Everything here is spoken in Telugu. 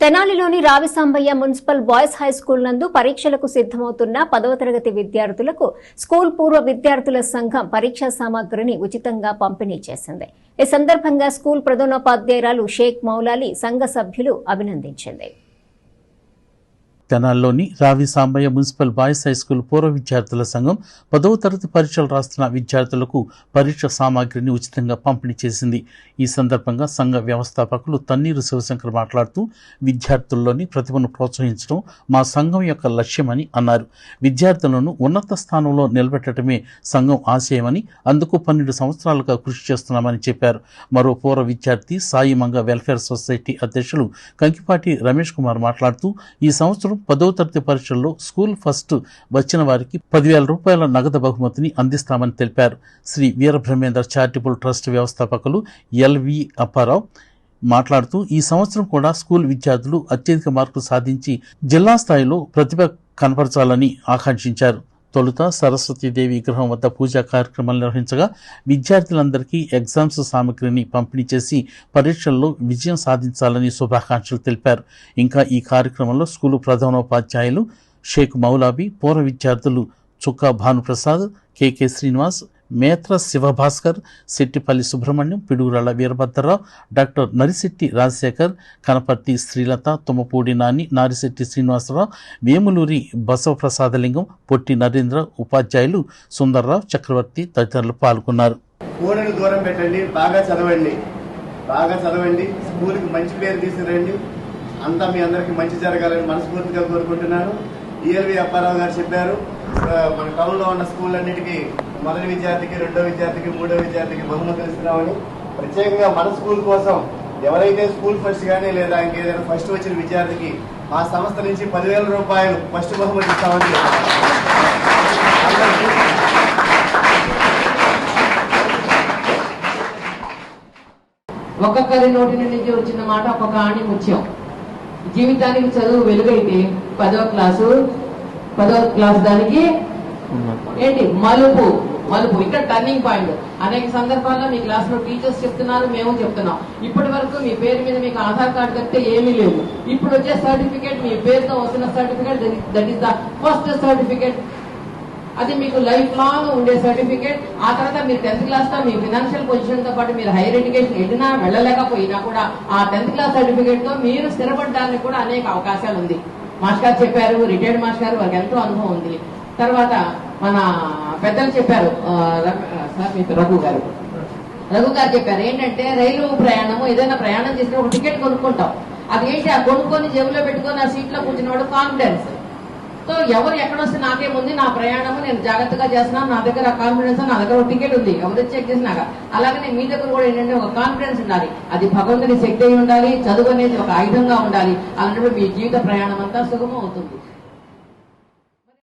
తెనాలిలోని Ravisambaiah municipal boys high school నందు పరీక్షలకు సిద్దమవుతున్న పదవ తరగతి విద్యార్థులకు స్కూల్ పూర్వ విద్యార్థుల సంఘం పరీక్షా సామాగ్రిని ఉచితంగా పంపిణీ చేసింది. ఈ సందర్భంగా స్కూల్ ప్రధానోపాధ్యాయురాలు షేక్ మౌలాలి సంఘ సభ్యులు అభినందించింది. తెనాల్లోని Ravi Sambaiah municipal boys high school పూర్వ విద్యార్థుల సంఘం పదవ తరగతి పరీక్షలు రాస్తున్న విద్యార్థులకు పరీక్ష సామాగ్రిని ఉచితంగా పంపిణీ చేసింది. ఈ సందర్భంగా సంఘ వ్యవస్థాపకులు తన్నీరు శివశంకర్ మాట్లాడుతూ విద్యార్థుల్లోని ప్రతిభను ప్రోత్సహించడం మా సంఘం యొక్క లక్ష్యమని అన్నారు. విద్యార్థులను ఉన్నత స్థానంలో నిలబెట్టడమే సంఘం ఆశయమని అందుకు పన్నెండు సంవత్సరాలుగా కృషి చేస్తున్నామని చెప్పారు. మరో పూర్వ విద్యార్థి సాయి మంగ వెల్ఫేర్ సొసైటీ అధ్యక్షులు కంకిపాటి రమేష్ కుమార్ మాట్లాడుతూ ఈ సంవత్సరం పదవ తరగతి పరీక్షల్లో స్కూల్ ఫస్ట్ వచ్చిన వారికి పదివేల రూపాయల నగదు బహుమతిని అందిస్తామని తెలిపారు. శ్రీ వీరబ్రహ్మేంద్ర చారిటబుల్ ట్రస్ట్ వ్యవస్థాపకులు ఎల్వి అప్పారావు మాట్లాడుతూ ఈ సంవత్సరం కూడా స్కూల్ విద్యార్థులు అత్యధిక మార్కులు సాధించి జిల్లా స్థాయిలో ప్రతిభ కనపరచాలని ఆకాంక్షించారు. తొలుత సరస్వతీదేవి విగ్రహం వద్ద పూజా కార్యక్రమాలు నిర్వహించగా విద్యార్థులందరికీ ఎగ్జామ్స్ సామగ్రిని పంపిణీ చేసి పరీక్షల్లో విజయం సాధించాలని శుభాకాంక్షలు తెలిపారు. ఇంకా ఈ కార్యక్రమంలో స్కూలు ప్రధానోపాధ్యాయులు షేక్ మౌలాబీ పూర్వ విద్యార్థులు Chukka Bhanuprasad K K Srinivas Metra Sivabhaskar Settipalli Subrahmanyam Pidugurallu Veerabhadrarao doctor Narisetti Rajasekhar Kanaparthi Srilatha Tummapudi Nani Narisetti Srinivasarao Vemuluri Basavaprasadalingam Potti Narendra ఉపాధ్యాయులు సుందర్రావు చక్రవర్తి తదితరులు పాల్గొన్నారు. ఫోన్ను దూరం పెట్టండి బాగా చదవండి. బాగా చదవండి స్కూల్కి మంచి పేరు తీసుకురండి. అంతా మీ అందరికి మంచి జరగాలని మనస్ఫూర్తిగా కోరుకుంటున్నాను. ఈఎల్వి అప్పారావు గారు చెప్పారు మన టౌన్లో ఉన్న స్కూల్ అన్నిటికీ మొదటి విద్యార్థికి రెండో విద్యార్థికి మూడో విద్యార్థికి బహుమతులు ఇస్తున్నామని ప్రత్యేకంగా మన స్కూల్ కోసం ఎవరైతే స్కూల్ ఫస్ట్ కానీ లేదా ఇంకేదైనా ఫస్ట్ వచ్చిన విద్యార్థికి మా సంస్థ నుంచి పదివేల రూపాయలు ఫస్ట్ బహుమతి ఇస్తామని ఒక్కొక్కరి నోటి నుంచి వచ్చిన మాట ఒక్కొక్క ఆణి ముత్యం జీవితానికి చదువు వెలుగైతే పదవ క్లాసు పదవ క్లాస్ దానికి ఏంటి? మలుపు. మలుపు. ఇక్కడ టర్నింగ్ పాయింట్ అనేక సందర్భాల్లో మీ క్లాస్లో టీచర్స్ చెప్తున్నారు మేము చెప్తున్నాం. ఇప్పటి వరకు మీ పేరు మీద మీకు ఆధార్ కార్డు కడితే ఏమీ లేవు. ఇప్పుడు వచ్చే సర్టిఫికేట్ మీ పేరుతో వస్తున్న certificate that is the first certificate అది మీకు లైఫ్ లాంగ్ ఉండే సర్టిఫికేట్ ఆ తర్వాత మీరు టెన్త్ క్లాస్లో మీ ఫినాన్షియల్ పొజిషన్తో పాటు మీరు హైయర్ ఎడ్యుకేషన్ వెళ్ళినా వెళ్ళలేకపోయినా కూడా ఆ టెన్త్ క్లాస్ సర్టిఫికేట్తో మీరు స్థిరపడడానికి కూడా అనేక అవకాశాలు ఉంది మాస్టర్ గారు చెప్పారు రిటైర్డ్ మాస్టర్ గారు వారికి ఎంతో అనుభవం ఉంది. తర్వాత మన పెద్దలు చెప్పారు సార్ మీ రఘు గారు. రఘు గారు చెప్పారు ఏంటంటే రైలు ప్రయాణము ఏదైనా ప్రయాణం చేస్తే ఒక టికెట్ కొనుక్కుంటాం. అది ఏంటి? ఆ కొనుక్కొని జేబులో పెట్టుకొని ఆ సీట్లో కూర్చున్నవాడు కాన్ఫిడెన్స్ సో ఎవరు ఎక్కడొస్తే నాకేముంది నా ప్రయాణము నేను జాగ్రత్తగా చేస్తున్నాను నా దగ్గర కాన్ఫిడెన్స్ నా దగ్గర ఒక టికెట్ ఉంది. ఎవరు చెక్ చేసినాక. అలాగనే మీ దగ్గర కూడా ఏంటంటే ఒక కాన్ఫిడెన్స్ ఉండాలి. అది భగవంతుని శక్తి అయి ఉండాలి చదువు అనేది ఒక ఆయుధంగా ఉండాలి. అలాంటప్పుడు మీ జీవిత ప్రయాణం అంతా సుగమం అవుతుంది.